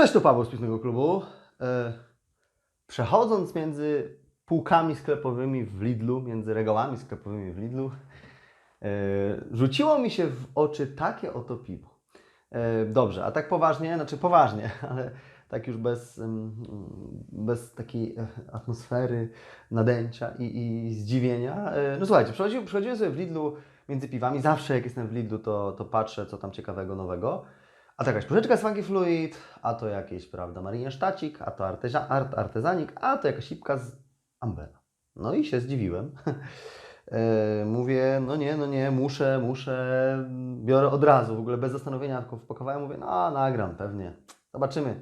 Cześć, to Paweł z Pięknego Klubu. E, Przechodząc między półkami sklepowymi w Lidlu, między regałami sklepowymi w Lidlu, e, rzuciło mi się w oczy takie oto piwo. E, Dobrze, a tak poważnie, znaczy poważnie, ale tak już bez, bez takiej e, atmosfery nadęcia i, i zdziwienia. E, No słuchajcie, przechodziłem, przechodziłem sobie w Lidlu między piwami. Zawsze jak jestem w Lidlu, to, to patrzę, co tam ciekawego, nowego. A to jakaś porzeczka z Funky Fluid, a to jakieś, prawda, Mariensztacik, a to arteza, art, artezanik, a to jakaś hipka z Ambera. No i się zdziwiłem. E, Mówię, no nie, no nie, muszę, muszę, biorę od razu, w ogóle bez zastanowienia, tylko wpakowałem, mówię, no nagram, pewnie, zobaczymy.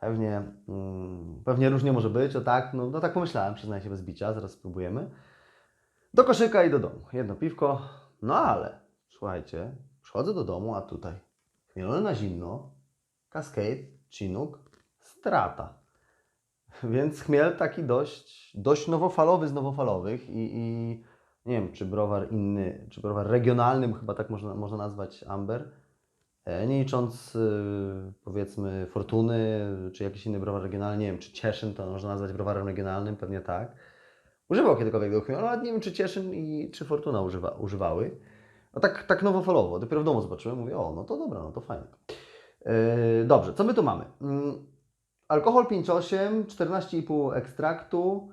Pewnie, mm, pewnie różnie może być, o tak, no, no tak pomyślałem, przyznaję się bez bicia, zaraz spróbujemy. Do koszyka i do domu, jedno piwko, no ale, słuchajcie, przychodzę do domu, a tutaj chmielone na zimno, Cascade, Chinook, Strata. Więc chmiel taki dość, dość nowofalowy z nowofalowych i, i nie wiem, czy browar inny, czy browar regionalny, chyba tak można, można nazwać Amber, nie licząc y, powiedzmy Fortuny, czy jakiś inny browar regionalny, nie wiem, czy Cieszyn to można nazwać browarem regionalnym, pewnie tak. Używał kiedykolwiek tego chmielu, ale nie wiem, czy Cieszyn i czy Fortuna używa, używały. No tak, tak nowofalowo, dopiero w domu zobaczyłem, mówię, o, no to dobra, no to fajnie. Yy, dobrze, co my tu mamy? Mm, alkohol 5,8, 14,5 ekstraktu,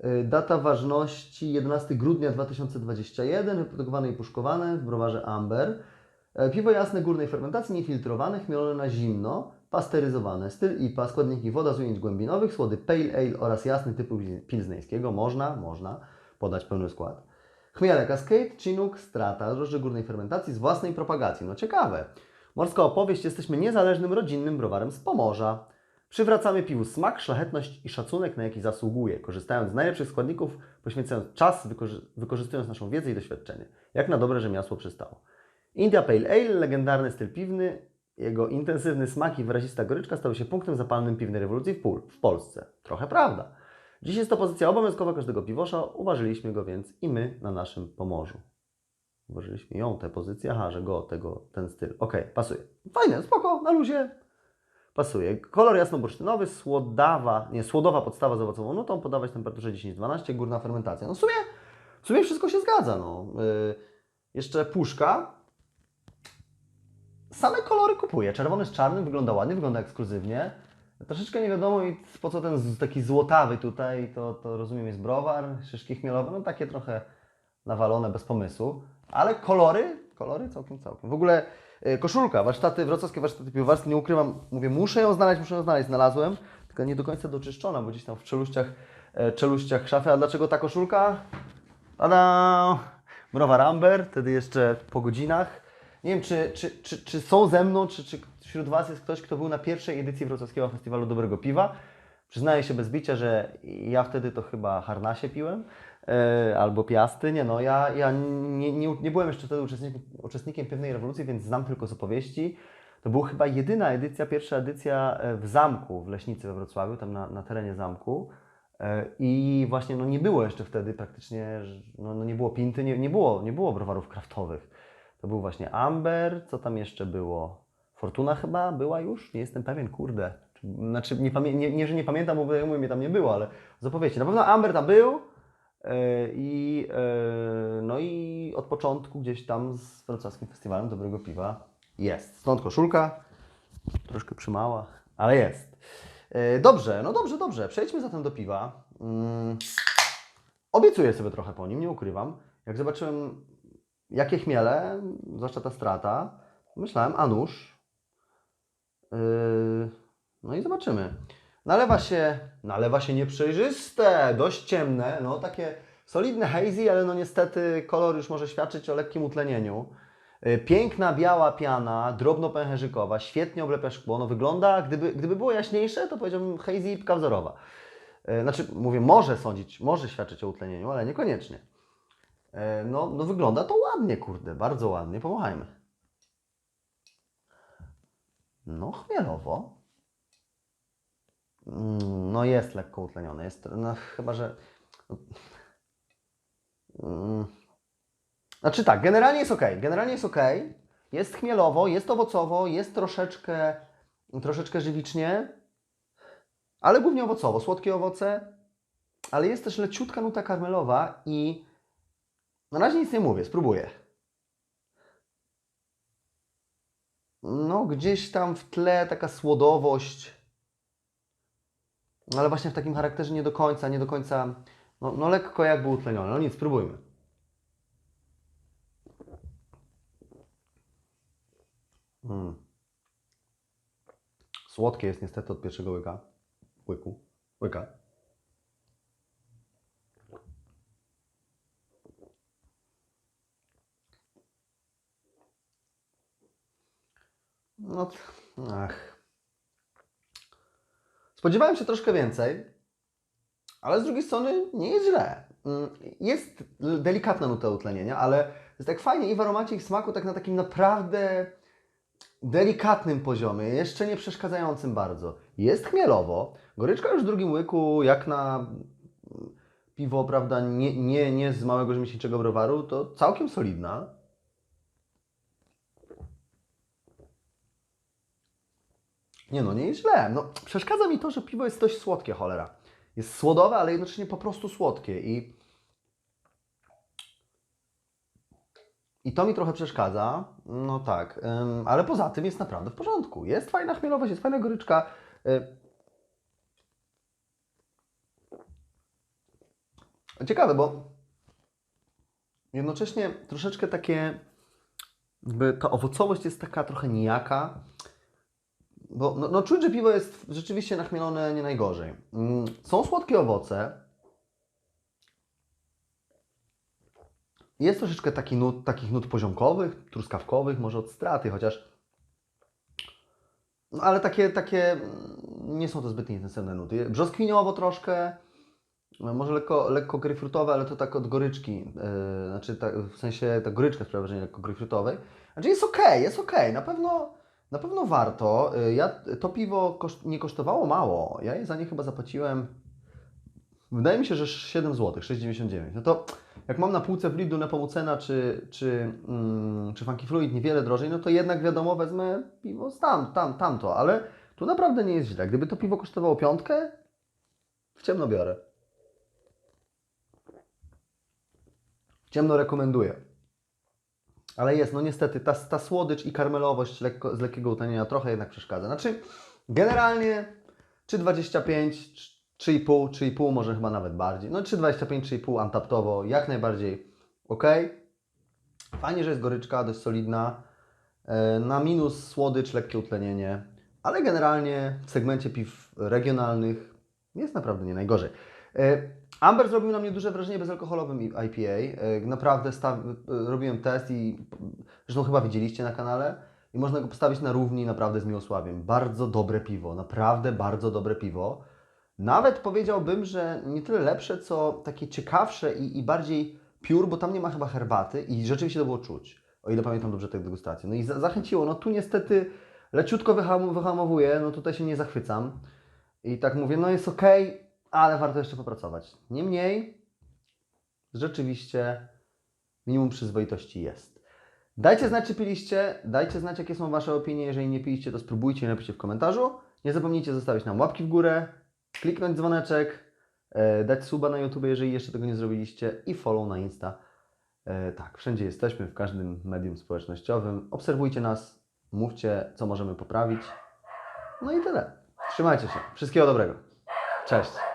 yy, data ważności 11 grudnia 2021, wyprodukowane i puszkowane w browarze Amber. E, Piwo jasne górnej fermentacji, niefiltrowane, chmielone na zimno, pasteryzowane. Styl IPA, składniki woda z ujęć głębinowych, słody pale ale oraz jasny typu pilzneńskiego. Można, można podać pełny skład. Chmiele Cascade, Chinook, Strata, drożdże górnej fermentacji z własnej propagacji. No ciekawe. Morska opowieść, jesteśmy niezależnym, rodzinnym browarem z Pomorza. Przywracamy piwu smak, szlachetność i szacunek, na jaki zasługuje, korzystając z najlepszych składników, poświęcając czas, wykorzy- wykorzystując naszą wiedzę i doświadczenie. Jak na dobre rzemiosło przystało. India Pale Ale, legendarny styl piwny, jego intensywny smak i wyrazista goryczka stały się punktem zapalnym piwnej rewolucji w, w Polsce. Trochę prawda. Dziś jest to pozycja obowiązkowa każdego piwosza, uważyliśmy go więc i my na naszym Pomorzu. Uważyliśmy ją, tę pozycję, aha, że go, tego, ten styl. Okej, pasuje. Fajne, spoko, na luzie. Pasuje. Kolor jasnobursztynowy, słodawa, nie, słodowa podstawa z owocową nutą, podawać temperaturze 10-12, górna fermentacja. No w sumie, w sumie wszystko się zgadza, no. Yy, jeszcze puszka. Same kolory kupuję. Czerwony z czarnym wygląda ładnie, wygląda ekskluzywnie. Troszeczkę nie wiadomo i po co ten taki złotawy tutaj, to, to rozumiem jest browar, szyszki chmielowe, no takie trochę nawalone bez pomysłu, ale kolory, kolory całkiem, całkiem. W ogóle e, koszulka, warsztaty, wrocławskie warsztaty piwowarskie, nie ukrywam, mówię, muszę ją znaleźć, muszę ją znaleźć, znalazłem, tylko nie do końca doczyszczona, bo gdzieś tam w czeluściach, e, czeluściach szafy, a dlaczego ta koszulka? Tada! Browar Amber, wtedy jeszcze po godzinach. Nie wiem, czy, czy, czy, czy są ze mną, czy, czy wśród Was jest ktoś, kto był na pierwszej edycji Wrocławskiego Festiwalu Dobrego Piwa. Przyznaję się bez bicia, że ja wtedy to chyba harnasie piłem, e, albo piasty. Nie no, ja, ja nie, nie, nie byłem jeszcze wtedy uczestnikiem, uczestnikiem Piwnej Rewolucji, więc znam tylko z opowieści. To była chyba jedyna edycja, pierwsza edycja e, w zamku w Leśnicy we Wrocławiu, tam na, na terenie zamku. E, I właśnie no, nie było jeszcze wtedy praktycznie, no, no nie było pinty, nie, nie, było, nie było browarów kraftowych. To był właśnie Amber, co tam jeszcze było? Fortuna chyba była już? Nie jestem pewien, kurde. Czy- Znaczy, nie, nie, nie że nie pamiętam, bo mówię, mnie tam nie było, ale z opowieści. Na pewno Amber tam był e, i, e, no i od początku gdzieś tam z wrocławskim festiwalem dobrego piwa jest. Stąd koszulka, troszkę przymała, ale jest. E, Dobrze, no dobrze, dobrze. Przejdźmy zatem do piwa. Mm, Obiecuję sobie trochę po nim, nie ukrywam. Jak zobaczyłem, jakie chmiele, zwłaszcza ta strata, myślałem, a nuż. Yy, no i zobaczymy. Nalewa się, nalewa się nieprzejrzyste, dość ciemne, no takie solidne hazy, ale no niestety kolor już może świadczyć o lekkim utlenieniu. Yy, Piękna biała piana, drobno pęcherzykowa, świetnie oblepia szkło. No wygląda, gdyby, gdyby było jaśniejsze, to powiedziałbym hazy i pka wzorowa. Yy, Znaczy, mówię, może sądzić, może świadczyć o utlenieniu, ale niekoniecznie. Yy, No, no wygląda to ładnie, kurde, bardzo ładnie. Pomachajmy. No, chmielowo. Mm, No jest lekko utlenione. Jest, no, chyba, że... mm, Znaczy tak, generalnie jest ok. Generalnie jest ok. Jest chmielowo, jest owocowo, jest troszeczkę, troszeczkę żywicznie, ale głównie owocowo, słodkie owoce, ale jest też leciutka nuta karmelowa i na razie nic nie mówię, spróbuję. No, gdzieś tam w tle taka słodowość, ale właśnie w takim charakterze nie do końca, nie do końca, no, no lekko jakby utlenione. No nic, spróbujmy. Mm. Słodkie jest niestety od pierwszego łyka. Łyku. Łyka. No, ach. Spodziewałem się troszkę więcej, ale z drugiej strony nie jest źle. Mm, Jest delikatna nuta utlenienia, ale jest tak fajnie i w aromacie i w smaku tak na takim naprawdę delikatnym poziomie, jeszcze nie przeszkadzającym bardzo. Jest chmielowo, goryczka już w drugim łyku, jak na mm, piwo, prawda, nie, nie, nie z małego rzemieślniczego browaru, to całkiem solidna. Nie no, nie źle. No, przeszkadza mi to, że piwo jest dość słodkie, cholera. Jest słodowe, ale jednocześnie po prostu słodkie i... I to mi trochę przeszkadza. No tak, ym, ale poza tym jest naprawdę w porządku. Jest fajna chmielowość, jest fajna goryczka. Y... Ciekawe, bo jednocześnie troszeczkę takie, jakby ta owocowość jest taka trochę nijaka. Bo no, no czuć, że piwo jest rzeczywiście nachmielone nie najgorzej. Mm, Są słodkie owoce. Jest troszeczkę taki nut, takich nut poziomkowych, truskawkowych, może od straty, chociaż. No ale takie, takie mm, nie są to zbytnio intensywne nuty. Brzoskwiniowo troszkę, no, może lekko, lekko gryfrutowe, ale to tak od goryczki. Yy, znaczy ta, w sensie ta goryczka sprawia wrażenie lekko gryfrutowej. Znaczy jest okej, jest okej, na pewno. Na pewno warto. Y, Ja, to piwo koszt, nie kosztowało mało. Ja je za nie chyba zapłaciłem. Wydaje mi się, że 7 zł, 6,99. No to jak mam na półce w Lidlu Nepomucena czy, czy, mm, czy Funky Fluid niewiele drożej, no to jednak wiadomo, wezmę piwo tam, tam, tamto, ale tu naprawdę nie jest źle. Gdyby to piwo kosztowało piątkę, w ciemno biorę. W ciemno rekomenduję. Ale jest, no niestety, ta, ta słodycz i karmelowość lekko, z lekkiego utlenienia trochę jednak przeszkadza. Znaczy, generalnie czy 25, czy 3,5, 3,5 może chyba nawet bardziej. No czy 25, 3,5 antaptowo, jak najbardziej ok. Fajnie, że jest goryczka, dość solidna. E, Na minus słodycz, lekkie utlenienie. Ale generalnie w segmencie piw regionalnych jest naprawdę nie najgorzej. Amber zrobił na mnie duże wrażenie bezalkoholowym IPA. E, Naprawdę staw, e, robiłem test i zresztą chyba widzieliście na kanale i można go postawić na równi naprawdę z Miłosławiem. Bardzo dobre piwo, naprawdę bardzo dobre piwo. Nawet powiedziałbym, że nie tyle lepsze, co takie ciekawsze i, i bardziej piór, bo tam nie ma chyba herbaty i rzeczywiście to było czuć, o ile pamiętam dobrze tę degustację. No i za, zachęciło, no tu niestety leciutko wyham, wyhamowuje, no tutaj się nie zachwycam. I tak mówię, no jest ok, ale warto jeszcze popracować. Niemniej, rzeczywiście minimum przyzwoitości jest. Dajcie znać, czy piliście, dajcie znać, jakie są Wasze opinie. Jeżeli nie piliście, to spróbujcie i napiszcie w komentarzu. Nie zapomnijcie zostawić nam łapki w górę, kliknąć dzwoneczek, e, dać suba na YouTube, jeżeli jeszcze tego nie zrobiliście i follow na Insta. E, tak, wszędzie jesteśmy, w każdym medium społecznościowym. Obserwujcie nas, mówcie, co możemy poprawić. No i tyle. Trzymajcie się. Wszystkiego dobrego. Cześć.